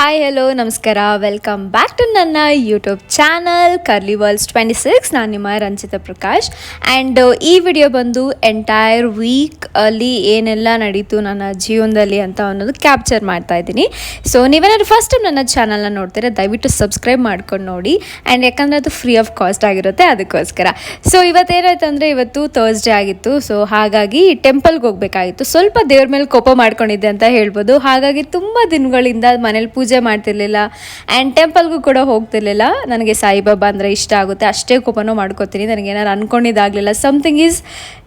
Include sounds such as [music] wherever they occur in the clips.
Hi hello ನಮಸ್ಕಾರ. Welcome back to ನನ್ನ YouTube channel Curly Whirls twenty six ನಾನು ನಿಮ್ಮ ರಂಜಿತಾ ಪ್ರಕಾಶ್. ಆ್ಯಂಡ್ ಈ ವಿಡಿಯೋ ಬಂದು ಎಂಟೈರ್ ವೀಕ್ ಅಲ್ಲಿ ಏನೆಲ್ಲ ನಡೀತು ನನ್ನ ಜೀವನದಲ್ಲಿ ಅಂತ ಅನ್ನೋದು ಕ್ಯಾಪ್ಚರ್ ಮಾಡ್ತಾ ಇದ್ದೀನಿ. ಸೊ ನೀವೇನಾದ್ರು ಫಸ್ಟ್ ಟೈಮ್ ನನ್ನ ಚಾನಲ್ನ ನೋಡ್ತೀರಾ ದಯವಿಟ್ಟು ಸಬ್ಸ್ಕ್ರೈಬ್ ಮಾಡ್ಕೊಂಡು ನೋಡಿ. ಆ್ಯಂಡ್ ಯಾಕಂದರೆ ಅದು ಫ್ರೀ ಆಫ್ ಕಾಸ್ಟ್ ಆಗಿರುತ್ತೆ ಅದಕ್ಕೋಸ್ಕರ. ಸೊ ಇವತ್ತೇನಾಯ್ತು ಅಂದರೆ ಇವತ್ತು ಥರ್ಸ್ಡೇ ಆಗಿತ್ತು. ಸೊ ಹಾಗಾಗಿ ಟೆಂಪಲ್ಗೆ ಹೋಗಬೇಕಾಗಿತ್ತು. ಸ್ವಲ್ಪ ದೇವ್ರ ಮೇಲೆ ಕೋಪ ಮಾಡ್ಕೊಂಡಿದ್ದೆ ಅಂತ ಹೇಳ್ಬೋದು. ಹಾಗಾಗಿ ತುಂಬ ದಿನಗಳಿಂದ ಮನೇಲಿ ಪೂಜೆ ಮಾಡ್ತಿರ್ಲಿಲ್ಲ. ಆ್ಯಂಡ್ ಟೆಂಪಲ್ಗೂ ಕೂಡ ಹೋಗ್ತಿರ್ಲಿಲ್ಲ. ನನಗೆ ಸಾಯಿಬಾಬಾ ಅಂದರೆ ಇಷ್ಟ ಆಗುತ್ತೆ. ಅಷ್ಟೇ ಕೋಪನೂ ಮಾಡ್ಕೋತೀನಿ. ನನಗೆ ಏನಾರು ಅಂದ್ಕೊಂಡಿದ್ದಾಗಲಿಲ್ಲ ಸಮಥಿಂಗ್ ಈಸ್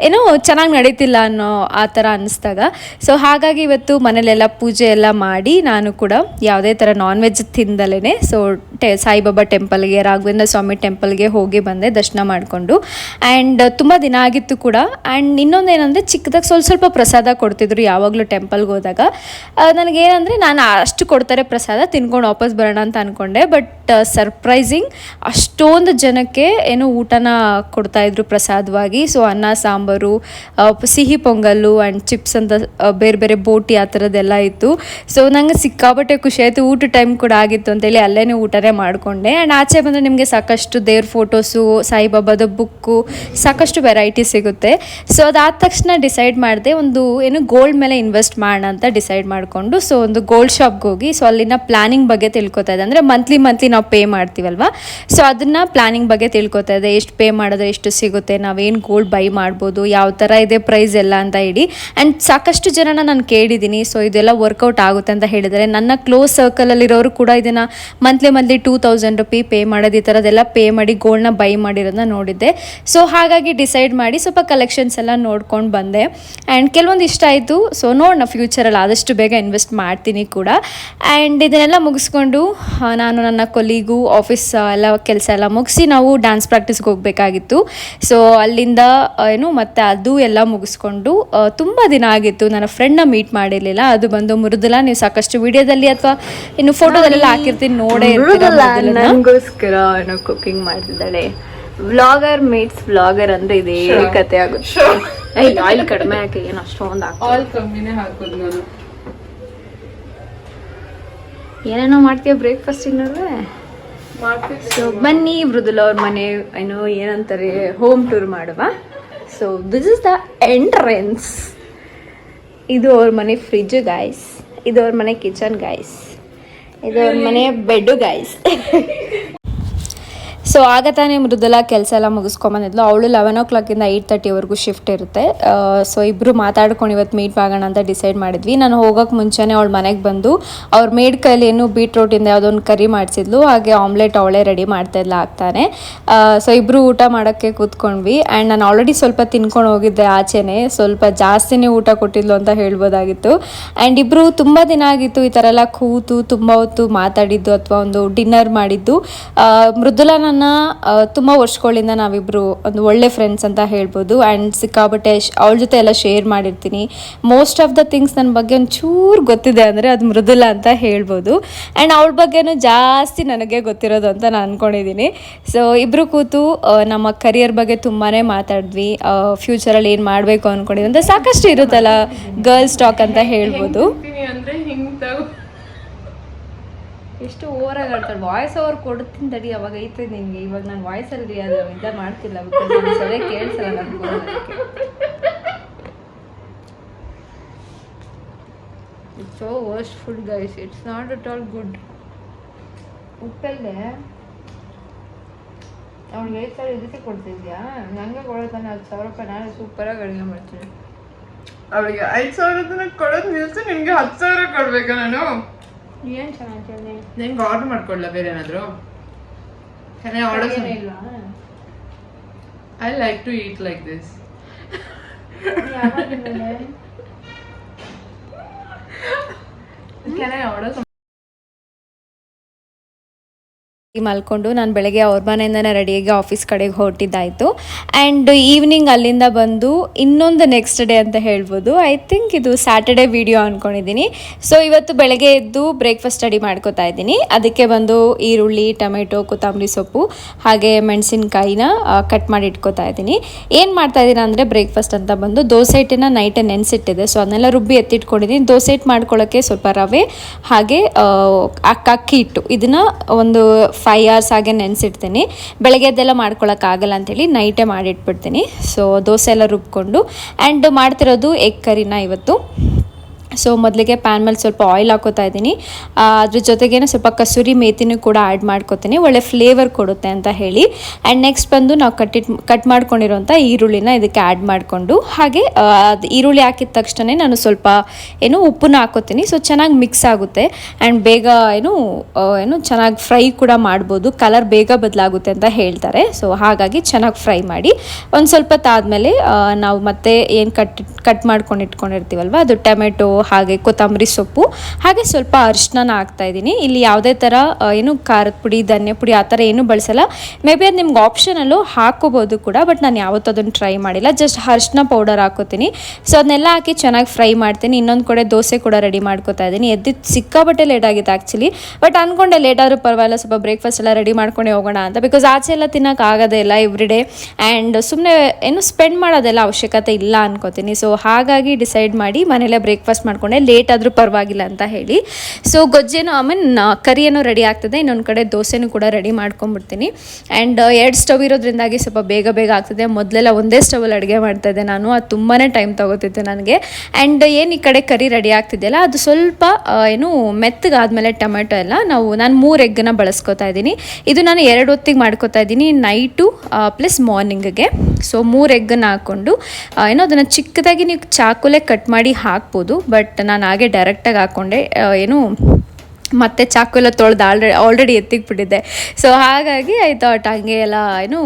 ಏನೋ ಚೆನ್ನಾಗಿ ನಡೀತಿಲ್ಲ ಅನ್ನೋ ಆ ಥರ ಅನ್ನಿಸ್ದಾಗ ಸೊ ಹಾಗಾಗಿ ಇವತ್ತು ಮನೇಲೆಲ್ಲ ಪೂಜೆ ಎಲ್ಲ ಮಾಡಿ ನಾನು ಕೂಡ ಯಾವುದೇ ಥರ ನಾನ್ ವೆಜ್ ತಿಂದಲೇ ಸೊ ಟೆ, ಸಾಯಿಬಾಬಾ ಟೆಂಪಲ್ಗೆ ರಾಘವೇಂದ್ರ ಸ್ವಾಮಿ ಟೆಂಪಲ್ಗೆ ಹೋಗಿ ಬಂದೆ, ದರ್ಶನ ಮಾಡಿಕೊಂಡು. ಆ್ಯಂಡ್ ತುಂಬ ದಿನ ಆಗಿತ್ತು ಕೂಡ. ಆ್ಯಂಡ್ ಇನ್ನೊಂದು ಏನಂದರೆ ಚಿಕ್ಕದಾಗಿ ಸ್ವಲ್ಪ ಸ್ವಲ್ಪ ಪ್ರಸಾದ ಕೊಡ್ತಿದ್ರು ಯಾವಾಗಲೂ ಟೆಂಪಲ್ಗೆ ಹೋದಾಗ. ನನಗೇನಂದರೆ ನಾನು ಅಷ್ಟು ಕೊಡ್ತಾರೆ ಪ್ರಸಾದ. ತಿನ್ಕೊಂಡು ವಾಪಸ್ ಬರೋಣ ಅಂತ ಅಂದ್ಕೊಂಡೆ ಬಟ್ ಸರ್ಪ್ರೈಸಿಂಗ್ ಅಷ್ಟೊಂದು ಜನಕ್ಕೆ ಏನು ಊಟನ ಕೊಡ್ತಾಯಿದ್ರು ಪ್ರಸಾದವಾಗಿ. ಸೊ ಅನ್ನ, ಸಾಂಬಾರು ಸಿಹಿ ಪೊಂಗಲ್ಲು ಆ್ಯಂಡ್ ಚಿಪ್ಸ್ ಅಂತ ಬೇರೆ ಬೇರೆ ಬೋಟಿ ಆ ಥರದ್ದೆಲ್ಲ ಇತ್ತು. ಸೊ ನಂಗೆ ಸಿಕ್ಕಾಪಟ್ಟೆ ಖುಷಿ ಆಯಿತು. ಊಟ ಟೈಮ್ ಕೂಡ ಆಗಿತ್ತು ಅಂತೇಳಿ ಅಲ್ಲೇ ಊಟನೇ ಮಾಡಿಕೊಂಡೆ. ಆ್ಯಂಡ್ ಆಚೆ ಬಂದರೆ ನಿಮಗೆ ಸಾಕಷ್ಟು ದೇವ್ರ ಫೋಟೋಸು ಸಾಯಿಬಾಬಾದ ಬುಕ್ಕು ಸಾಕಷ್ಟು ವೆರೈಟಿ ಸಿಗುತ್ತೆ. ಸೊ ಅದಾದ ತಕ್ಷಣ ಡಿಸೈಡ್ ಮಾಡಿದೆ, ಒಂದು, ಏನು ಗೋಲ್ಡ್ ಮೇಲೆ ಇನ್ವೆಸ್ಟ್ ಮಾಡೋಣ ಅಂತ ಡಿಸೈಡ್ ಮಾಡಿಕೊಂಡು ಸೊ ಒಂದು ಗೋಲ್ಡ್ ಶಾಪ್ಗೆ ಹೋಗಿ ಸೊ ಅಲ್ಲಿನ ಪ್ಲಾನಿಂಗ್ ಬಗ್ಗೆ ತಿಳ್ಕೊತಾ ಇದೆ. ಅಂದರೆ ಮಂತ್ಲಿ ಮಂತ್ಲಿ ನಾವು ಪೇ ಮಾಡ್ತೀವಲ್ವಾ? ಸೊ ಅದನ್ನು ಪ್ಲಾನಿಂಗ್ ಬಗ್ಗೆ ತಿಳ್ಕೊತಾ ಇದೆ. ಎಷ್ಟು ಪೇ ಮಾಡಿದ್ರೆ ಎಷ್ಟು ಸಿಗುತ್ತೆ? ನಾವೇನು ಗೋಲ್ಡ್ ಬೈ ಮಾಡ್ಬೋದು? ಯಾವ ಥರ ಇದೆ ಪ್ರೈಸ್ ಎಲ್ಲ ಅಂತ ಹೇಳಿ. ಆ್ಯಂಡ್ ಸಾಕಷ್ಟು ಜನನ ನಾನು ಕೇಳಿದ್ದೀನಿ ಸೊ ಇದೆಲ್ಲ ವರ್ಕೌಟ್ ಆಗುತ್ತೆ ಅಂತ ಹೇಳಿದರೆ ನನ್ನ ಕ್ಲೋಸ್ ಸರ್ಕಲಲ್ಲಿರೋರು ಕೂಡ ಇದನ್ನು monthly monthly two thousand rupee pay ಮಾಡೋದು ಈ ಥರದ್ದೆಲ್ಲ ಪೇ ಮಾಡಿ ಗೋಲ್ಡ್ನ ಬೈ ಮಾಡಿರೋದನ್ನ ನೋಡಿದ್ದೆ. ಸೊ ಹಾಗಾಗಿ ಡಿಸೈಡ್ ಮಾಡಿ ಸ್ವಲ್ಪ ಕಲೆಕ್ಷನ್ಸ್ ಎಲ್ಲ ನೋಡ್ಕೊಂಡು ಬಂದೆ. ಆ್ಯಂಡ್ ಕೆಲವೊಂದು ಇಷ್ಟ ಆಯಿತು. ಸೊ ನೋಡೋಣ ಫ್ಯೂಚರಲ್ಲಿ ಆದಷ್ಟು ಬೇಗ ಇನ್ವೆಸ್ಟ್ ಮಾಡ್ತೀನಿ ಕೂಡ. ಆ್ಯಂಡ್ ಇದನ್ನೆಲ್ಲ ಮುಗಿಸ್ಕೊಂಡು ನಾನು ನನ್ನ ಕೊಲಿಗೂ ಆಫೀಸ್ ಎಲ್ಲ ಕೆಲಸ ಎಲ್ಲ ಮುಗಿಸಿ ನಾವು ಡ್ಯಾನ್ಸ್ ಪ್ರಾಕ್ಟೀಸ್ಗೆ ಹೋಗಬೇಕಾಗಿತ್ತು. ಸೊ ಅಲ್ಲಿಂದ ಏನು ಮತ್ತೆ ಅದು ಎಲ್ಲ ಮುಗಿಸ್ಕೊಂಡು ತುಂಬ ದಿನ ಆಗಿತ್ತು. ನನ್ನ ಫ್ರೆಂಡ್ನ ಮೀಟ್ ಮಾಡಿರಲಿಲ್ಲ. ಅದು ಬಂದು ಮೃದುಲಾ ನೀವು ಸಾಕಷ್ಟು ವಿಡಿಯೋದಲ್ಲಿ ಅಥವಾ ಇನ್ನು ಫೋಟೋದಲ್ಲೆಲ್ಲ ಹಾಕಿರ್ತೀನಿ ನೋಡೇ. ನನಗೋಸ್ಕರ ಕುಕಿಂಗ್ ಮಾಡ್ತಿದ್ದಾಳೆ. ವ್ಲಾಗರ್ ಮೀಟ್ಸ್ ವ್ಲಾಗರ್ ಅಂದ್ರೆ ಇದೇ ಕತೆ ಆಗುತ್ತೆ. ಆಯಿಲ್ ಕಡಿಮೆ ಹಾಕಿ ಏನು ಅಷ್ಟೊಂದು ಆಲ್ ಕಮ್ಮಿನೇ ಹಾಕೋದು ನಾನು. ಏನೇನೋ ಮಾಡ್ತೀಯ ಬ್ರೇಕ್ಫಾಸ್ಟ್ ನಡುವೆ ಸೊ ಬನ್ನಿ ಮೃದುಲ ಅವ್ರ ಮನೆ ಏನೋ ಏನಂತಾರೆ ಹೋಮ್ ಟೂರ್ ಮಾಡುವ. So this is the entrance ಇದು ಅವ್ರ ಮನೆ ಫ್ರಿಜ್ ಗಾಯ್ಸ್ ಇದು ಅವ್ರ ಮನೆ ಕಿಚನ್ ಗಾಯ್ಸ್ ಇದು ಅವ್ರ ಮನೆ ಬೆಡ್ ಗಾಯ್ಸ್ [laughs] ಸೊ ಆಗ ತಾನೇ ಮೃದುಲಾ ಕೆಲಸ ಎಲ್ಲ ಮುಗಿಸ್ಕೊಂಬಂದಿದ್ಲು ಅವಳು ಲೆವೆನ್ ಓ ಕ್ಲಾಕಿಂದ ಏಯ್ಟ್ ತರ್ಟಿವರೆಗೂ ಶಿಫ್ಟ್ ಇರುತ್ತೆ. ಸೊ ಇಬ್ಬರು ಮಾತಾಡ್ಕೊಂಡು ಇವತ್ತು ಮೀಟ್ ಆಗೋಣ ಅಂತ ಡಿಸೈಡ್ ಮಾಡಿದ್ವಿ. ನಾನು ಹೋಗೋಕೆ ಮುಂಚೆನೇ ಅವಳು ಮನೆಗೆ ಬಂದು ಅವ್ರ ಮೇಡ್ ಕೈಲಿ ಏನು ಬೀಟ್ರೋಟಿಂದ ಯಾವುದೋ ಒಂದು ಕರಿ ಮಾಡಿಸಿದ್ಲು. ಹಾಗೆ ಆಮ್ಲೆಟ್ ಅವಳೇ ರೆಡಿ ಮಾಡ್ತಾ ಇಲ್ಲ ಆಗ್ತಾನೆ. ಸೊ ಇಬ್ಬರು ಊಟ ಮಾಡೋಕ್ಕೆ ಕೂತ್ಕೊಂಡ್ವಿ. ಆ್ಯಂಡ್ ನಾನು ಆಲ್ರೆಡಿ ಸ್ವಲ್ಪ ತಿನ್ಕೊಂಡು ಹೋಗಿದ್ದೆ ಆಚೆನೇ. ಸ್ವಲ್ಪ ಜಾಸ್ತಿನೇ ಊಟ ಕೊಟ್ಟಿದ್ಲು ಅಂತ ಹೇಳ್ಬೋದಾಗಿತ್ತು. ಆ್ಯಂಡ್ ಇಬ್ಬರು ತುಂಬ ದಿನ ಆಗಿತ್ತು ಈ ಥರ ಎಲ್ಲ ಕೂತು, ತುಂಬ ಹೊತ್ತು ಮಾತಾಡಿದ್ದು ಅಥವಾ ಒಂದು ಡಿನ್ನರ್ ಮಾಡಿದ್ದು. ಮೃದುಲಾ ನನ್ನ ತುಂಬ ವರ್ಷಗಳಿಂದ ನಾವಿಬ್ಬರು ಒಂದು ಒಳ್ಳೆ ಫ್ರೆಂಡ್ಸ್ ಅಂತ ಹೇಳ್ಬೋದು. ಆ್ಯಂಡ್ ಸಿಕ್ಕಾಬಟ್ಟೆ ಅವಳ ಜೊತೆ ಎಲ್ಲ ಶೇರ್ ಮಾಡಿರ್ತೀನಿ. ಮೋಸ್ಟ್ ಆಫ್ ದ ಥಿಂಗ್ಸ್ ನನ್ನ ಬಗ್ಗೆ ಒಂಚೂರು ಗೊತ್ತಿದೆ ಅಂದರೆ ಅದು ಮೃದುಲಾ ಅಂತ ಹೇಳ್ಬೋದು. ಆ್ಯಂಡ್ ಅವಳ ಬಗ್ಗೆನೂ ಜಾಸ್ತಿ ನನಗೆ ಗೊತ್ತಿರೋದು ಅಂತ ನಾನು ಅಂದ್ಕೊಂಡಿದ್ದೀನಿ ಸೊ ಇಬ್ಬರು ಕೂತು ನಮ್ಮ ಕರಿಯರ್ ಬಗ್ಗೆ ತುಂಬಾ ಮಾತಾಡಿದ್ವಿ. ಫ್ಯೂಚರಲ್ಲಿ ಏನು ಮಾಡಬೇಕು ಅಂದ್ಕೊಂಡಿದ್ವಿ ಅಂತ. ಸಾಕಷ್ಟು ಇರುತ್ತಲ್ಲ ಗರ್ಲ್ಸ್ ಟಾಕ್ ಅಂತ ಹೇಳ್ಬೋದು ಹೋಗ್ತೀನಿ ಅಂದ್ರೆ ಹಿಂಗ್ ತಗೋ ಎಷ್ಟು ಓವರಾಗಿ ಆಡ್ತಾಳೆ ವಾಯ್ಸ್ ಓವರ್ ಕೊಡ್ತೀನಿ ತಡಿ ಅವಾಗ ಐತೆ ನಿಮಗೆ ಇವಾಗ ನಾನು ವಾಯ್ಸಲ್ಲಿ ಅದು ಇದ ಮಾಡ್ತಿಲ್ಲ. ಸರಿ ಕೇಳಿಸಲ್ಲ ನಾನು it's so worst food guys it's not at all good ಉಪ್ಪಲ್ಲೇ? ಅವ್ನಿಗೆ ಐದು ಸಾವಿರ ಇದಕ್ಕೆ ಕೊಡ್ತಿದ್ಯಾ? ನನಗೆ ಕೊಡೋದಾನೆ ಹತ್ತು ಸಾವಿರ ರೂಪಾಯಿ ನಾನು ಸೂಪರಾಗಿ ಅಡುಗೆ ಮಾಡ್ತೀನಿ. ಅವಳಿಗೆ ಐದು ಸಾವಿರ ಕೊಡೋದು ನಿಲ್ಸಿ ನಿಮಗೆ ಹತ್ತು ಸಾವಿರ ಕೊಡ್ಬೇಕಾ ನಾನು. ಏನು ಚೆನ್ನಾಗಿ ನಿನ್ಗೆ ಆರ್ಡರ್ ಮಾಡ್ಕೊಡ್ಲಾ ಬೇರೆ ಏನಾದ್ರು Can I order some? ಇಲ್ವಾ I like to eat like this. ಯಾವಾಗಿಂದಲೇ Can I ಮಲ್ಕೊಂಡು ನಾನು ಬೆಳಗ್ಗೆ ಅವ್ರ ಮನೆಯಿಂದನೇ ರೆಡಿಯಾಗಿ ಆಫೀಸ್ ಕಡೆಗೆ ಹೊರಟಿದ್ದಾಯಿತು. ಆ್ಯಂಡ್ ಈವ್ನಿಂಗ್ ಅಲ್ಲಿಂದ ಬಂದು ಇನ್ನೊಂದು ನೆಕ್ಸ್ಟ್ ಡೇ ಅಂತ ಹೇಳ್ಬೋದು. ಐ ಥಿಂಕ್ ಇದು ಸ್ಯಾಟರ್ಡೇ ವಿಡಿಯೋ ಅಂದ್ಕೊಂಡಿದ್ದೀನಿ ಸೊ ಇವತ್ತು ಬೆಳಗ್ಗೆ ಎದ್ದು ಬ್ರೇಕ್ಫಾಸ್ಟ್ ರೆಡಿ ಮಾಡ್ಕೋತಾ ಇದ್ದೀನಿ. ಅದಕ್ಕೆ ಬಂದು ಈರುಳ್ಳಿ, ಟೊಮೆಟೊ, ಕೊತ್ತಂಬರಿ ಸೊಪ್ಪು, ಹಾಗೆ ಮೆಣಸಿನ್ಕಾಯಿನ ಕಟ್ ಮಾಡಿ ಇಟ್ಕೋತಾ ಇದ್ದೀನಿ. ಏನು ಮಾಡ್ತಾ ಇದ್ದೀನಿ ಅಂದರೆ ಬ್ರೇಕ್ಫಾಸ್ಟ್ ಅಂತ ಬಂದು ದೋಸೆ ಹಿಟ್ಟನ್ನ ನೈಟ್ ನೆನೆಸಿಟ್ಟಿದೆ. ಸೊ ಅದನ್ನೆಲ್ಲ ರುಬ್ಬಿ ಎತ್ತಿಟ್ಕೊಂಡಿದ್ದೀನಿ. ದೋಸೆ ಹಿಟ್ಟು ಮಾಡ್ಕೊಳ್ಳೋಕ್ಕೆ ಸ್ವಲ್ಪ ರವೆ, ಹಾಗೆ ಅಕ್ಕಿ ಹಿಟ್ಟು. ಇದನ್ನು ಒಂದು ಫೈವ್ ಅವರ್ಸ್ ಹಾಗೆ ನೆನೆಸಿಡ್ತೀನಿ. ಬೆಳಗ್ಗೆ ಮಾಡ್ಕೊಳ್ಳೋಕ್ಕಾಗಲ್ಲ ಅಂಥೇಳಿ ನೈಟೇ ಮಾಡಿಟ್ಬಿಡ್ತೀನಿ. ಸೊ ದೋಸೆ ಎಲ್ಲ ರುಬ್ಕೊಂಡು ಆ್ಯಂಡ್ ಮಾಡ್ತಿರೋದು ಎಗ್ ಕರಿನ ಇವತ್ತು. ಸೊ ಮೊದಲಿಗೆ ಪ್ಯಾನ್ ಮೇಲೆ ಸ್ವಲ್ಪ ಆಯಿಲ್ ಹಾಕೋತಾ ಇದ್ದೀನಿ. ಅದ್ರ ಜೊತೆಗೇನೆ ಸ್ವಲ್ಪ ಕಸೂರಿ ಮೇಥಿನೂ ಕೂಡ ಆ್ಯಡ್ ಮಾಡ್ಕೋತೀನಿ. ಒಳ್ಳೆ ಫ್ಲೇವರ್ ಕೊಡುತ್ತೆ ಅಂತ ಹೇಳಿ. ಆ್ಯಂಡ್ ನೆಕ್ಸ್ಟ್ ಬಂದು ನಾವು ಕಟ್ಟಿಟ್ ಕಟ್ ಮಾಡ್ಕೊಂಡಿರೋಂಥ ಈರುಳ್ಳಿನ ಇದಕ್ಕೆ ಆ್ಯಡ್ ಮಾಡಿಕೊಂಡು, ಹಾಗೆ ಅದು ಈರುಳ್ಳಿ ಹಾಕಿದ ತಕ್ಷಣ ನಾನು ಸ್ವಲ್ಪ, ಏನು, ಉಪ್ಪನ್ನ ಹಾಕೋತೀನಿ. ಸೊ ಚೆನ್ನಾಗಿ ಮಿಕ್ಸ್ ಆಗುತ್ತೆ. ಆ್ಯಂಡ್ ಬೇಗ, ಏನು ಏನು, ಚೆನ್ನಾಗಿ ಫ್ರೈ ಕೂಡ ಮಾಡ್ಬೋದು. ಕಲರ್ ಬೇಗ ಬದಲಾಗುತ್ತೆ ಅಂತ ಹೇಳ್ತಾರೆ. ಸೊ ಹಾಗಾಗಿ ಚೆನ್ನಾಗಿ ಫ್ರೈ ಮಾಡಿ. ಒಂದು ಸ್ವಲ್ಪ ತಾದ್ಮೇಲೆ ನಾವು ಮತ್ತೆ ಏನು ಕಟ್ ಕಟ್ ಮಾಡ್ಕೊಂಡು ಇಟ್ಕೊಂಡಿರ್ತೀವಲ್ವ ಅದು ಟೊಮೆಟೊ ಹಾಗೆ ಕೊತ್ತಂಬರಿ ಸೊಪ್ಪು, ಹಾಗೆ ಸ್ವಲ್ಪ ಅರಿಶಿನ ಹಾಕ್ತಾ ಇದ್ದೀನಿ. ಇಲ್ಲಿ ಯಾವುದೇ ಥರ ಏನು ಖಾರದ ಪುಡಿ, ಧನ್ಯ ಪುಡಿ ಆ ಥರ ಏನೂ ಬಳಸಲ್ಲ. ಮೇ ಬಿ ಅದು ನಿಮ್ಗೆ ಆಪ್ಷನಲ್ಲೂ ಹಾಕೋಬೋದು ಕೂಡ ಬಟ್ ನಾನು ಯಾವತ್ತೂ ಅದನ್ನು ಟ್ರೈ ಮಾಡಿಲ್ಲ. ಜಸ್ಟ್ ಅರಿಶಿನ ಪೌಡರ್ ಹಾಕೋತೀನಿ ಸೊ ಅದನ್ನೆಲ್ಲ ಹಾಕಿ ಚೆನ್ನಾಗಿ ಫ್ರೈ ಮಾಡ್ತೀನಿ. ಇನ್ನೊಂದು ಕಡೆ ದೋಸೆ ಕೂಡ ರೆಡಿ ಮಾಡ್ಕೋತಾ ಇದ್ದೀನಿ. ಎದ್ದಿದ್ದು ಸಿಕ್ಕಾಬಟ್ಟೆ ಲೇಟ್ ಆಗಿತ್ತು ಆ್ಯಕ್ಚುಲಿ ಬಟ್ ಅಂದ್ಕೊಂಡೆ ಲೇಟ್ ಆದರೂ ಪರವಾಗಿಲ್ಲ. ಸ್ವಲ್ಪ ಬ್ರೇಕ್ಫಾಸ್ಟ್ ಎಲ್ಲ ರೆಡಿ ಮಾಡ್ಕೊಂಡೆ ಹೋಗೋಣ ಅಂತ. ಬಿಕಾಸ್ ಆಚೆ ಎಲ್ಲ ತಿನ್ನೋಕ್ಕಾಗೋದೇ ಇಲ್ಲ ಎವ್ರಿ ಡೇ ಆ್ಯಂಡ್ ಸುಮ್ಮನೆ ಏನು ಸ್ಪೆಂಡ್ ಮಾಡೋದೆಲ್ಲ ಅವಶ್ಯಕತೆ ಇಲ್ಲ ಅನ್ಕೋತೀನಿ. ಸೊ ಹಾಗಾಗಿ ಡಿಸೈಡ್ ಮಾಡಿ ಮನೇಲೇ ಬ್ರೇಕ್ಫಾಸ್ಟ್ ಮಾಡ್ಕೊಂಡೆ ಲೇಟ್ ಆದರೂ ಪರವಾಗಿಲ್ಲ ಅಂತ ಹೇಳಿ. ಸೊ ಗೊಜ್ಜೇನು ಐ ಮೀನ್ ರೆಡಿ ಆಗ್ತದೆ. ಇನ್ನೊಂದು ಕಡೆ ದೋಸೆನೂ ಕೂಡ ರೆಡಿ ಮಾಡ್ಕೊಂಡ್ಬಿಡ್ತೀನಿ. ಆ್ಯಂಡ್ ಎರಡು ಸ್ಟವ್ ಇರೋದ್ರಿಂದಾಗಿ ಸ್ವಲ್ಪ ಬೇಗ ಬೇಗ ಆಗ್ತದೆ. ಮೊದಲೆಲ್ಲ ಒಂದೇ ಸ್ಟವಲ್ಲಿ ಅಡುಗೆ ಮಾಡ್ತಾ ಇದ್ದೆ ನಾನು. ಅದು ತುಂಬಾ ಟೈಮ್ ತಗೋತಿತ್ತು ನನಗೆ. ಆ್ಯಂಡ್ ಏನು ಈ ಕಡೆ ಕರಿ ರೆಡಿ ಆಗ್ತಿದೆಯಲ್ಲ, ಅದು ಸ್ವಲ್ಪ ಏನು ಮೆತ್ತಗಾದ್ಮೇಲೆ ಟೊಮೆಟೊ ಎಲ್ಲ ನಾವು, ನಾನು ಮೂರು ಎಗ್ಗನ್ನ ಬಳಸ್ಕೊತಾ ಇದ್ದೀನಿ. ಇದು ನಾನು ಎರಡು ಹೊತ್ತಿಗೆ ಮಾಡ್ಕೊತಾ ಇದ್ದೀನಿ, ನೈಟು ಪ್ಲಸ್ ಮಾರ್ನಿಂಗಿಗೆ ಸೊ ಮೂರು ಎಗ್ಗನ್ನು ಹಾಕ್ಕೊಂಡು ಏನೋ ಅದನ್ನು ಚಿಕ್ಕದಾಗಿ ನೀವು ಚಾಕುಲೆ ಕಟ್ ಮಾಡಿ ಹಾಕ್ಬೋದು ಬಟ್ ನಾನು ಹಾಗೆ ಡೈರೆಕ್ಟಾಗಿ ಹಾಕ್ಕೊಂಡೆ ಏನು ಮತ್ತೆ ಚಾಕು ಎಲ್ಲ ತೊಳೆದು ಆಲ್ರೆಡಿ ಆಲ್ರೆಡಿ ಎತ್ತಿಕ್ಬಿಟ್ಟಿದ್ದೆ ಸೊ ಹಾಗಾಗಿ ಐ ಥಾಟ್ ಹಂಗೆ ಎಲ್ಲ ಏನು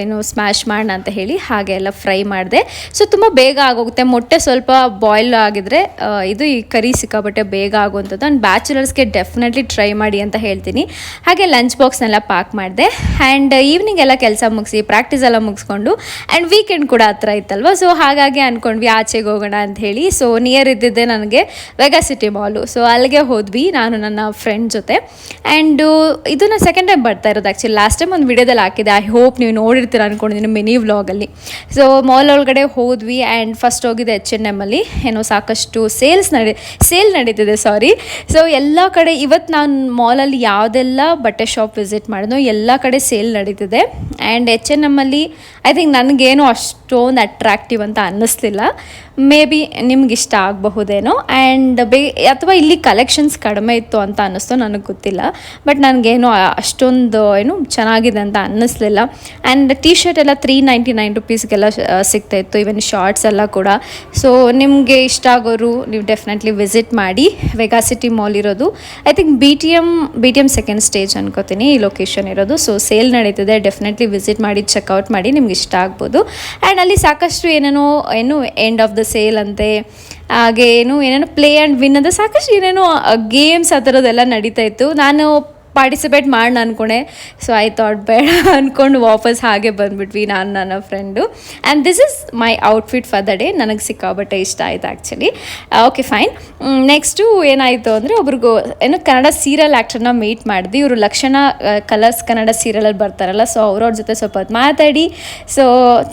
ಏನು ಸ್ಮ್ಯಾಶ್ ಮಾಡೋಣ ಅಂತ ಹೇಳಿ ಹಾಗೆ ಎಲ್ಲ ಫ್ರೈ ಮಾಡಿದೆ. ಸೊ ತುಂಬ ಬೇಗ ಆಗೋಗುತ್ತೆ. ಮೊಟ್ಟೆ ಸ್ವಲ್ಪ ಬಾಯ್ಲ್ ಆಗಿದ್ರೆ ಇದು ಈ ಕರಿ ಸಿಕ್ಕಾಬಟ್ಟೆ ಬೇಗ ಆಗುವಂಥದ್ದು. ಆ್ಯಂಡ್ ಬ್ಯಾಚುಲರ್ಸ್ಗೆ ಡೆಫಿನೆಟ್ಲಿ ಟ್ರೈ ಮಾಡಿ ಅಂತ ಹೇಳ್ತೀನಿ. ಹಾಗೆ ಲಂಚ್ ಬಾಕ್ಸ್ನೆಲ್ಲ ಪ್ಯಾಕ್ ಮಾಡಿದೆ. ಆ್ಯಂಡ್ ಈವ್ನಿಂಗ್ ಎಲ್ಲ ಕೆಲಸ ಮುಗಿಸಿ ಪ್ರಾಕ್ಟೀಸ್ ಎಲ್ಲ ಮುಗಿಸ್ಕೊಂಡು ಆ್ಯಂಡ್ ವೀಕೆಂಡ್ ಕೂಡ ಹತ್ರ ಇತ್ತಲ್ವ? ಸೊ ಹಾಗಾಗಿ ಅಂದ್ಕೊಂಡ್ವಿ ಆಚೆಗೆ ಹೋಗೋಣ ಅಂತ ಹೇಳಿ. ಸೊ ನಿಯರ್ ಇದ್ದಿದ್ದೆ ನನಗೆ ವೆಗಾ ಸಿಟಿ ಮಾಲು ಸೊ ಅಲ್ಲಿಗೆ ಹೋದ್ವಿ. ನಾನು ನನ್ನ ಫ್ರೆಂಡ್ ಜೊತೆ. ಆ್ಯಂಡ್ ಇದು ನಾನು ಸೆಕೆಂಡ್ ಟೈಮ್ ಬರ್ತಾ ಇರೋದು ಆ್ಯಕ್ಚುಲಿ ಲಾಸ್ಟ್ ಟೈಮ್ ಒಂದು ವಿಡಿಯೋದಲ್ಲಿ ಹಾಕಿದೆ ಐ ಹೋಪ್ ನೀವು ನೋಡಿರ್ತೀರ ಅಂದ್ಕೊಂಡಿದ್ದೀನಿ ಮಿನಿ ವ್ಲಾಗಲ್ಲಿ ಸೊ ಮಾಲ್ ಒಳಗಡೆ ಹೋದ್ವಿ ಆ್ಯಂಡ್ ಫಸ್ಟ್ ಹೋಗಿದೆ ಎಚ್ ಎನ್ ಎಮ್ಮಲ್ಲಿ ಏನೋ ಸಾಕಷ್ಟು ಸೇಲ್ಸ್ ನಡೆ ಸೇಲ್ ನಡೀತಿದೆ ಸಾರಿ ಸೊ ಎಲ್ಲ ಕಡೆ ಇವತ್ತು ನಾನು ಮಾಲಲ್ಲಿ ಯಾವುದೆಲ್ಲ ಬಟ್ಟೆ ಶಾಪ್ ವಿಸಿಟ್ ಮಾಡಿದ್ನೋ ಎಲ್ಲ ಕಡೆ ಸೇಲ್ ನಡೀತಿದೆ. ಆ್ಯಂಡ್ ಎಚ್ ಎನ್ ಎಮ್ಮಲ್ಲಿ ಐ ಥಿಂಕ್ ನನಗೇನು ಅಷ್ಟೊಂದು ಅಟ್ರಾಕ್ಟಿವ್ ಅಂತ ಅನ್ನಿಸ್ಲಿಲ್ಲ. ಮೇ ಬಿ ನಿಮ್ಗಿಷ್ಟ ಆಗಬಹುದೇನೋ ಆ್ಯಂಡ್ ಬೇ, ಅಥವಾ ಇಲ್ಲಿ ಕಲೆಕ್ಷನ್ಸ್ ಕಡಿಮೆ ಇತ್ತು ಅಂತ ಅನ್ನಿಸ್ತು, ನನಗೆ ಗೊತ್ತಿಲ್ಲ. ಬಟ್ ನನಗೇನು ಅಷ್ಟೊಂದು, ಏನು, ಚೆನ್ನಾಗಿದೆ ಅಂತ ಅನ್ನಿಸ್ಲಿಲ್ಲ. ಆ್ಯಂಡ್ ಟಿ ಶರ್ಟ್ ಎಲ್ಲ ತ್ರೀ ನೈಂಟಿ ನೈನ್ ರುಪೀಸ್ಗೆಲ್ಲ ಸಿಗ್ತಾ ಇತ್ತು ಇವನ್ ಶಾರ್ಟ್ಸ್ ಎಲ್ಲ ಕೂಡ. ಸೊ ನಿಮಗೆ ಇಷ್ಟ ಆಗೋರು, ನೀವು ಡೆಫಿನೆಟ್ಲಿ ವಿಸಿಟ್ ಮಾಡಿ. ವೆಗಾ ಸಿಟಿ ಮಾಲ್ ಇರೋದು. I think B T M B T M second stage ಅನ್ಕೋತೀನಿ, ಈ ಲೊಕೇಶನ್ ಇರೋದು. ಸೊ ಸೇಲ್ ನಡೀತಿದೆ ಡೆಫಿನೆಟ್ಲಿ ವಿಸಿಟ್ ಮಾಡಿ ಚೆಕ್ಔಟ್ ಮಾಡಿ ನಿಮ್ಗೆ ಇಷ್ಟ ಆಗ್ಬೋದು. ಆ್ಯಂಡ್ ಅಲ್ಲಿ ಸಾಕಷ್ಟು ಏನೇನೋ, ಏನು ಎಂಡ್ ಆಫ್ ದ ಸೇಲ್ ಅಂತೆ ಹಾಗೆ ಏನು ಏನೇನೋ ಪ್ಲೇ ಆ್ಯಂಡ್ ವಿನ್ ಅಂತ ಸಾಕಷ್ಟು ಏನೇನೋ ಗೇಮ್ಸ್ ಆ ಥರದ್ದೆಲ್ಲ ನಡೀತಾ ಇತ್ತು. ನಾನು ಪಾರ್ಟಿಸಿಪೇಟ್ ಮಾಡೋಣ ಅಂದ್ಕೊಂಡೆ ಸೊ ಐ ಥಾಟ್ ಬೇಡ ಅಂದ್ಕೊಂಡು ವಾಪಸ್ ಹಾಗೆ ಬಂದ್ಬಿಟ್ವಿ ನಾನು, ನನ್ನ friend and this is my outfit for the day ನನಗೆ ಸಿಕ್ಕಾಬಟ್ಟೆ ಇಷ್ಟ ಆಯ್ತು ಆ್ಯಕ್ಚುಲಿ ಓಕೆ ಫೈನ್ ನೆಕ್ಸ್ಟು ಏನಾಯಿತು ಅಂದರೆ ಒಬ್ರಿಗೂ, ಏನು ಕನ್ನಡ ಸೀರಿಯಲ್ ಆ್ಯಕ್ಟರ್ನ ಮೀಟ್ ಮಾಡಿದ್ವಿ. ಇವರು ಲಕ್ಷಣ ಕಲರ್ಸ್ ಕನ್ನಡ ಸೀರಿಯಲಲ್ಲಿ ಬರ್ತಾರಲ್ಲ ಸೊ ಅವ್ರವ್ರ ಜೊತೆ ಸ್ವಲ್ಪ ಹೊತ್ತು ಮಾತಾಡಿ. ಸೊ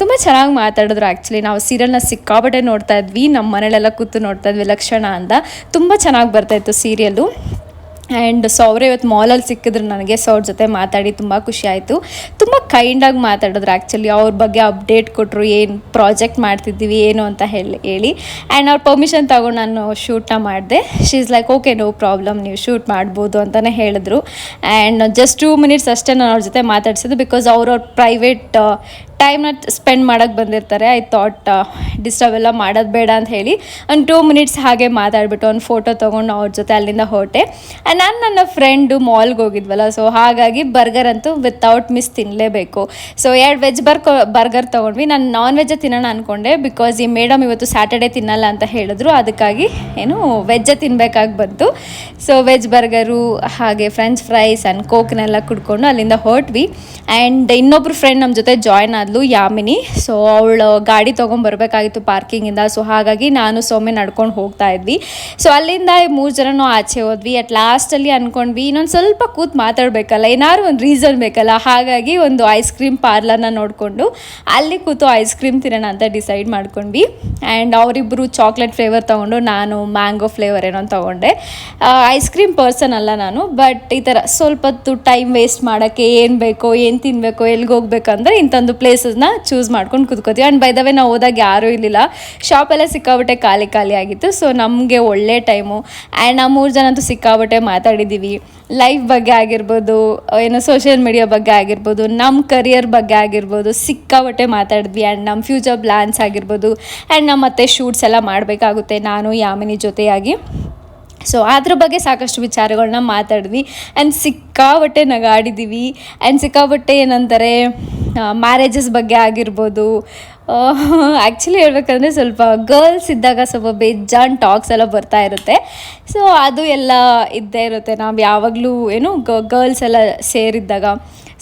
ತುಂಬ ಚೆನ್ನಾಗಿ ಮಾತಾಡಿದ್ರು ಆ್ಯಕ್ಚುಲಿ ನಾವು ಸೀರಿಯಲ್ನ ಸಿಕ್ಕಾಬಟ್ಟೆ ನೋಡ್ತಾ ಇದ್ವಿ. ನಮ್ಮ ಮನೇಲೆಲ್ಲ ಕೂತು ನೋಡ್ತಾ ಇದ್ವಿ ಲಕ್ಷಣ ಅಂತ. ತುಂಬ ಚೆನ್ನಾಗಿ ಬರ್ತಾಯಿತ್ತು ಸೀರಿಯಲ್ಲು ಆ್ಯಂಡ್ ಸೊ ಅವರೇ ಇವತ್ತು ಮಾಲಲ್ಲಿ ಸಿಕ್ಕಿದ್ರು ನನಗೆ ಸೊ ಅವ್ರ ಜೊತೆ ಮಾತಾಡಿ ತುಂಬ ಖುಷಿ ಆಯಿತು. ತುಂಬ ಕೈಂಡಾಗಿ ಮಾತಾಡಿದ್ರು ಆ್ಯಕ್ಚುಲಿ ಅವ್ರ ಬಗ್ಗೆ ಅಪ್ಡೇಟ್ ಕೊಟ್ಟರು ಏನು ಪ್ರಾಜೆಕ್ಟ್ ಮಾಡ್ತಿದ್ದೀವಿ, ಏನು ಅಂತ ಹೇಳಿ ಹೇಳಿ. ಆ್ಯಂಡ್ ಅವ್ರ ಪರ್ಮಿಷನ್ ತಗೊಂಡು ನಾನು ಶೂಟ್ನ ಮಾಡಿದೆ. She is like okay no problem ನೀವು ಶೂಟ್ ಮಾಡ್ಬೋದು ಅಂತಲೇ ಹೇಳಿದ್ರು. ಆ್ಯಂಡ್ ಜಸ್ಟ್ ಟೂ ಮಿನಿಟ್ಸ್ ಅಷ್ಟೇ ನಾನು ಅವ್ರ ಜೊತೆ ಮಾತಾಡ್ಸಿದ್ದು ಬಿಕಾಸ್ ಅವ್ರವ್ರ ಪ್ರೈವೇಟ್ ಟೈಮ್ನ ಸ್ಪೆಂಡ್ ಮಾಡೋಕ್ಕೆ ಬಂದಿರ್ತಾರೆ. ಐ ಥಾಟ್ ಡಿಸ್ಟರ್ಬ್ ಎಲ್ಲ ಮಾಡೋದು ಬೇಡ ಅಂತ ಹೇಳಿ. ಒಂದು ಟೂ ಮಿನಿಟ್ಸ್ ಹಾಗೆ ಮಾತಾಡಿಬಿಟ್ಟು ಒಂದು ಫೋಟೋ ತೊಗೊಂಡು ಅವ್ರ ಜೊತೆ ಅಲ್ಲಿಂದ ಹೊರಟೆ. ಆ್ಯಂಡ್ ನಾನು ನನ್ನ ಫ್ರೆಂಡು ಮಾಲ್ಗೆ ಹೋಗಿದ್ವಲ್ಲ ಸೊ ಹಾಗಾಗಿ ಬರ್ಗರ್ ಅಂತೂ ವಿತೌಟ್ ಮಿಸ್ ತಿನ್ನಲೇಬೇಕು ಸೊ ಎರಡು ವೆಜ್ ಬರ್ಕೊ ಬರ್ಗರ್ ತೊಗೊಂಡ್ವಿ. ನಾನು ನಾನ್ ವೆಜ್ಜೇ ತಿನ್ನೋಣ ಅಂದ್ಕೊಂಡೆ ಬಿಕಾಸ್ ಈ ಮೇಡಮ್ ಇವತ್ತು ಸ್ಯಾಟರ್ಡೆ ತಿನ್ನಲ್ಲ ಅಂತ ಹೇಳಿದ್ರು. ಅದಕ್ಕಾಗಿ ಏನು ವೆಜ್ ತಿನ್ನಬೇಕಾಗಿ ಬಂತು. ಸೊ ವೆಜ್ ಬರ್ಗರು ಹಾಗೆ ಫ್ರೆಂಚ್ ಫ್ರೈಸ್ ಆ್ಯಂಡ್ ಕೋಕ್ನೆಲ್ಲ ಕುಡ್ಕೊಂಡು ಅಲ್ಲಿಂದ ಹೊರಟ್ವಿ. ಆ್ಯಂಡ್ ಇನ್ನೊಬ್ರು ಫ್ರೆಂಡ್ ನಮ್ಮ ಜೊತೆ ಜಾಯ್ನ್ ಆದ್ಲು ಯಾಮಿನಿ. ಸೊ ಅವಳು ಗಾಡಿ ತೊಗೊಂಬರ್ಬೇಕಾಗಿತ್ತು ಪಾರ್ಕಿಂಗಿಂದ ಸೊ ಹಾಗಾಗಿ ನಾನು ಸೊಮ್ಮೆ ನಡ್ಕೊಂಡು ಹೋಗ್ತಾ ಇದ್ವಿ. ಸೊ ಅಲ್ಲಿಂದ ಮೂರು ಜನನೂ ಆಚೆ ಹೋದ್ವಿ. ಅಟ್ ಲಾಸ್ಟಲ್ಲಿ ಅಂದ್ಕೊಂಡ್ವಿ ಇನ್ನೊಂದು ಸ್ವಲ್ಪ ಕೂತ್ ಮಾತಾಡಬೇಕಲ್ಲ, ಏನಾದ್ರು ಒಂದು ರೀಸನ್ ಬೇಕಲ್ಲ. ಹಾಗಾಗಿ ಒಂದು ಐಸ್ ಕ್ರೀಮ್ ಪಾರ್ಲರ್ನ ನೋಡಿಕೊಂಡು ಅಲ್ಲಿ ಕೂತು ಐಸ್ ಕ್ರೀಮ್ ತಿನ್ನೋಣ ಅಂತ ಡಿಸೈಡ್ ಮಾಡ್ಕೊಂಡ್ವಿ. ಆ್ಯಂಡ್ ಅವರಿಬ್ಬರು ಚಾಕ್ಲೇಟ್ ಫ್ಲೇವರ್ ತೊಗೊಂಡು, ನಾನು ಮ್ಯಾಂಗೋ ಫ್ಲೇವರ್ ಏನೋ ತೊಗೊಂಡೆ. ಐಸ್ ಕ್ರೀಮ್ ಪರ್ಸನ್ ಅಲ್ಲ ನಾನು ಬಟ್ ಈ ಥರ ಸ್ವಲ್ಪ ಟೈಮ್ ವೇಸ್ಟ್ ಮಾಡೋಕ್ಕೆ ಏನು ಬೇಕೋ, ಏನು ತಿನ್ನಬೇಕೋ ಎಲ್ಲಿಗೆ ಹೋಗ್ಬೇಕಂದ್ರೆ ಇಂಥೊಂದು ಪ್ಲೇಸಸ್ನ ಚೂಸ್ ಮಾಡ್ಕೊಂಡು ಕುತ್ಕೋತೀವಿ. ಆ್ಯಂಡ್ ಬೈ ದ ವೇ ನಾವು ಹೋದಾಗ ಯಾರೂ ಇರಲಿಲ್ಲ. ಶಾಪೆಲ್ಲ ಸಿಕ್ಕಾಬಟ್ಟೆ ಖಾಲಿ ಖಾಲಿ ಆಗಿತ್ತು. ಸೊ ನಮಗೆ ಒಳ್ಳೆ ಟೈಮು ಆ್ಯಂಡ್ ನಾವು ಮೂರು ಜನ ಅಂತೂ ಸಿಕ್ಕಾಬಟ್ಟೆ ಮಾತಾಡಿದ್ದೀವಿ ಲೈಫ್ ಬಗ್ಗೆ ಆಗಿರ್ಬೋದು, ಏನು ಸೋಷಿಯಲ್ ಮೀಡಿಯಾ ಬಗ್ಗೆ ಆಗಿರ್ಬೋದು ನಮ್ಮ ಕರಿಯರ್ ಬಗ್ಗೆ ಆಗಿರ್ಬೋದು ಸಿಕ್ಕಾಬಟ್ಟೆ ಮಾತಾಡಿದ್ವಿ. ಆ್ಯಂಡ್ ನಮ್ಮ ಫ್ಯೂಚರ್ ಪ್ಲ್ಯಾನ್ಸ್ ಆಗಿರ್ಬೋದು. ಆ್ಯಂಡ್ ನಮ್ಮ ಮತ್ತೆ ಶೂಟ್ಸ್ ಎಲ್ಲ ಮಾಡಬೇಕಾಗುತ್ತೆ. ನಾನು, ಯಾಮಿನಿ ಜೊತೆಯಾಗಿ. ಸೊ ಅದ್ರ ಬಗ್ಗೆ ಸಾಕಷ್ಟು ವಿಚಾರಗಳನ್ನ ಮಾತಾಡಿದ್ವಿ. ಆ್ಯಂಡ್ ಸಿಕ್ಕಾಬಟ್ಟೆ ನಗಾಡಿದ್ದೀವಿ ಆ್ಯಂಡ್ ಸಿಕ್ಕಾಬಟ್ಟೆ ಏನಂತಾರೆ ಮ್ಯಾರೇಜಸ್ ಬಗ್ಗೆ ಆಗಿರ್ಬೋದು. ಆ್ಯಕ್ಚುಲಿ ಹೇಳ್ಬೇಕಂದ್ರೆ ಸ್ವಲ್ಪ ಗರ್ಲ್ಸ್ ಇದ್ದಾಗ ಸ್ವಲ್ಪ ಬೇಜಾನ್ ಟಾಕ್ಸ್ ಎಲ್ಲ ಬರ್ತಾ ಇರುತ್ತೆ. ಸೊ ಅದು ಎಲ್ಲ ಇದ್ದೇ ಇರುತ್ತೆ. ನಾವು ಯಾವಾಗಲೂ, ಏನು ಗರ್ಲ್ಸ್ ಎಲ್ಲ ಸೇರಿದ್ದಾಗ.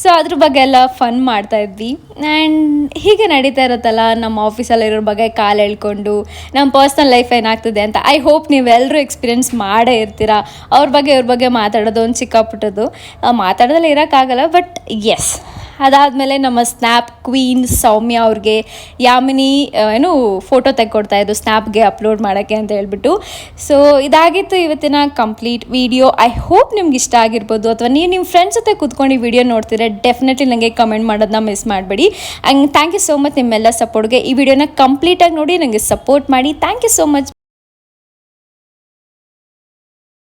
ಸೊ ಅದ್ರ ಬಗ್ಗೆ ಎಲ್ಲ ಫನ್ ಮಾಡ್ತಾ ಇದ್ವಿ. ಆ್ಯಂಡ್ ಹೀಗೆ ನಡೀತಾ ಇರುತ್ತಲ್ಲ, ನಮ್ಮ ಆಫೀಸಲ್ಲಿರೋ ಬಗ್ಗೆ ಕಾಲು ಎಳ್ಕೊಂಡು ನಮ್ಮ ಪರ್ಸ್ನಲ್ ಲೈಫ್ ಏನಾಗ್ತದೆ ಅಂತ. ಐ ಹೋಪ್ ನೀವೆಲ್ಲರೂ ಎಕ್ಸ್ಪೀರಿಯೆನ್ಸ್ ಮಾಡೇ ಇರ್ತೀರಾ. ಅವ್ರ ಬಗ್ಗೆ, ಇವ್ರ ಬಗ್ಗೆ ಮಾತಾಡೋದು ಒಂದು ಚಿಕ್ಕಪುಟ್ಟದ್ದು ಮಾತಾಡೋದಲ್ಲಿ ಇರೋಕ್ಕಾಗಲ್ಲ ಬಟ್ ಎಸ್ ಅದಾದಮೇಲೆ ನಮ್ಮ ಸ್ನ್ಯಾಪ್ ಕ್ವೀನ್ ಸೌಮ್ಯ ಅವ್ರಿಗೆ ಯಾಮಿನಿ ಏನು ಫೋಟೋ ತೆಕ್ಕೊಡ್ತಾ ಇದ್ದು ಸ್ನ್ಯಾಪ್ಗೆ ಅಪ್ಲೋಡ್ ಮಾಡೋಕ್ಕೆ ಅಂತ ಹೇಳ್ಬಿಟ್ಟು. ಸೊ ಇದಾಗಿತ್ತು ಇವತ್ತಿನ ಕಂಪ್ಲೀಟ್ ವಿಡಿಯೋ ಐ ಹೋಪ್ ನಿಮ್ಗೆ ಇಷ್ಟ ಆಗಿರ್ಬೋದು. ಅಥವಾ ನೀವು ನಿಮ್ಮ ಫ್ರೆಂಡ್ಸ್ ಜೊತೆ ಕೂತ್ಕೊಂಡು ಈ ವಿಡಿಯೋ ನೋಡ್ತೀರಾ ಡೆಫಿನೆಟ್ಲಿ ನನಗೆ ಕಮೆಂಟ್ ಮಾಡೋದನ್ನ ಮಿಸ್ ಮಾಡಬೇಡಿ. And thank you so much ನಿಮ್ಮೆಲ್ಲ ಸಪೋರ್ಟ್ಗೆ ಈ ವಿಡಿಯೋನ ಕಂಪ್ಲೀಟಾಗಿ ನೋಡಿ ನನಗೆ ಸಪೋರ್ಟ್ ಮಾಡಿ. Thank you so much